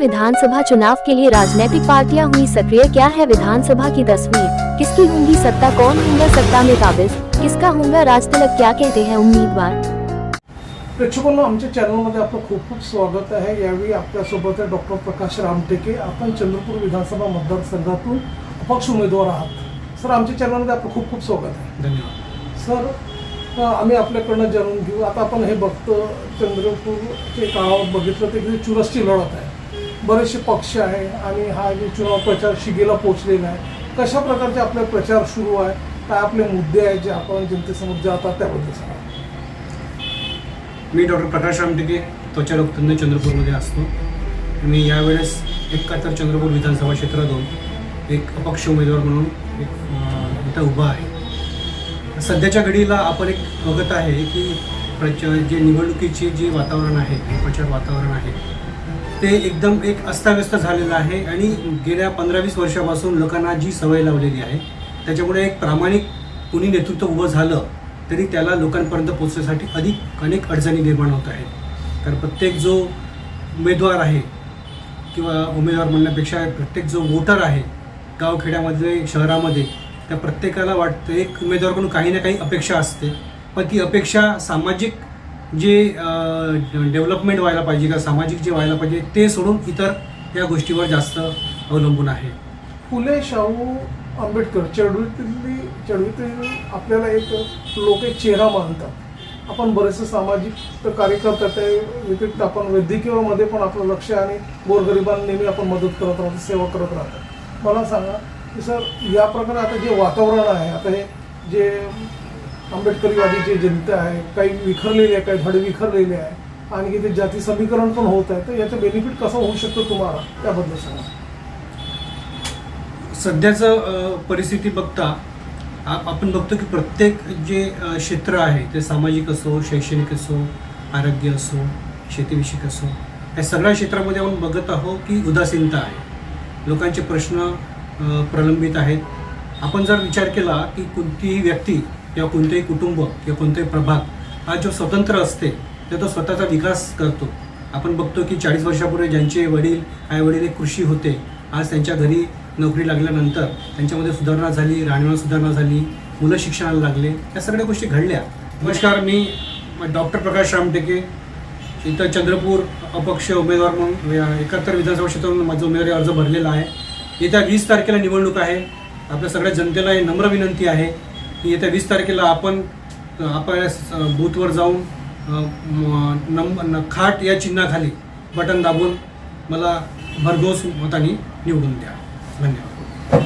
विधानसभा चुनाव के लिए राजनीतिक पार्टियाँ हुई सक्रिय क्या है विधानसभा की तस्वीर? किसकी होंगी सत्ता? कौन होगा सत्ता में काबिज? किसका होगा राज तिलक क्या कहते हैं उम्मीदवार? प्रेक्षकांना आमच्या चॅनलमध्ये आपलं खूप खूप स्वागत आहे. यावेळी आपल्यासोबत आहे डॉक्टर प्रकाश रामटेके. आपण चंद्रपूर विधानसभा मतदारसंघातून अपक्ष उमेदवार आहात. सर आमच्या चॅनलमध्ये आपलं खूप खूप स्वागत आहे. धन्यवाद. सर आम्ही आपल्याकडनं जाणून घेऊ. आता आपण हे बघतो चंद्रपूरचे काळात बघितलं तर इथे चुरसची लढत आहे. बरेचसे पक्ष आहे आणि हा जे चुनाव प्रचार शिगेला पोचलेला आहे कशा प्रकारचे आपले प्रचार सुरू आहे काय आपले मुद्दे आहेत जे आपण जनतेसमोर जातात त्याबद्दल सांगा. मी डॉक्टर प्रकाश रामटेके त्वचारोग तज्ञ चंद्रपूरमध्ये असतो. मी यावेळेस एकाहत्तर चंद्रपूर विधानसभा क्षेत्रातून एक अपक्ष उमेदवार म्हणून एक इथं उभा आहे. सध्याच्या घडीला आपण एक बघत आहे की प्रच जे निवडणुकीचे जे वातावरण आहे प्रचार वातावरण आहे ते एकदम एक अस्ताव्यस्त झालेलं आहे आणि गेल्या पंधरा वीस वर्षापासून लोकांना जी सवय लावलेली आहे त्याच्यामुळे एक प्रामाणिक कुणी नेतृत्व उभं झालं तरी त्याला लोकांपर्यंत पोचण्यासाठी अधिक अनेक अडचणी निर्माण होत आहेत. कारण प्रत्येक जो उमेदवार आहे किंवा उमेदवार म्हणण्यापेक्षा प्रत्येक जो वोटर आहे गावखेड्यामध्ये शहरामध्ये त्या प्रत्येकाला वाटतं एक उमेदवाराकडून काही ना काही अपेक्षा असते. पण ती अपेक्षा सामाजिक जे डेव्हलपमेंट व्हायला पाहिजे किंवा सामाजिक जे व्हायला पाहिजे ते सोडून इतर या गोष्टीवर जास्त अवलंबून आहे. फुले शाहू आंबेडकर चळवळीतली चळवळीतील आपल्याला एक लोक एक चेहरा मानतात. आपण बरेचसे सामाजिक कार्य त्या व्यतिरिक्त आपण वैद्यकीयमध्ये पण आपलं लक्ष आणि गोरगरिबांना नेहमी आपण मदत करत राहतो सेवा करत राहतो. मला सांगा की सर या प्रकारे आता जे वातावरण आहे आता हे जे आंबेडकरीवादी जे जनता आहे काही विखरलेली आहे काही धडे विखरलेले आहे. आणि ते जाती समीकरण पण होत आहे. तर याचं बेनिफिट कसं होऊ शकतो तुम्हाला? त्याबद्दल सांगा. सध्याचं परिस्थिती बघता आप- आपण बघतो की प्रत्येक जे क्षेत्र आहे ते सामाजिक असो शैक्षणिक असो आरोग्य असो शेतीविषयक असो या सगळ्या क्षेत्रामध्ये आपण बघत आहोत की उदासीनता आहे. लोकांचे प्रश्न प्रलंबित आहेत. आपण जर विचार केला की कोणतीही व्यक्ती किंवा कोणतेही कुटुंब किंवा कोणतेही प्रभाग हा जो स्वतंत्र असते तर तो स्वतःचा विकास करतो. आपण बघतो की चाळीस वर्षापूर्वी ज्यांचे वडील आई वडील कृषी होते आज त्यांच्या घरी नोकरी लागल्यानंतर त्यांच्यामध्ये सुधारणा झाली राहणीमान सुधारणा झाली मुलं शिक्षणाला लागले या सगळ्या गोष्टी घडल्या. नमस्कार मी डॉक्टर प्रकाश रामटेके इथं चंद्रपूर अपक्ष उमेदवार म्हणून एकाहत्तर विधानसभा क्षेत्रातून माझा उमेदवारी अर्ज भरलेला आहे. येत्या वीस तारखेला निवडणूक आहे. आपल्या सगळ्या जनतेला ही नम्र विनंती आहे की येत्या वीस तारखेला आपण आपल्या बूथवर जाऊन नम खाट या चिन्हाखाली बटन दाबून मला भरघोस मताने निवडून द्या. धन्यवाद.